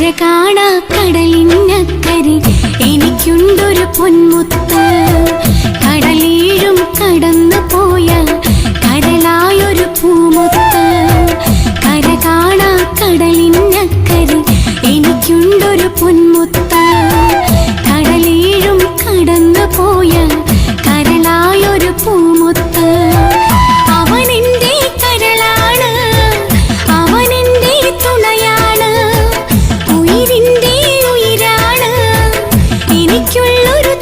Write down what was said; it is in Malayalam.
കാണാ കടലിനക്കരെ എനിക്കുണ്ടൊരു പൊന്മുത്ത് അവൾ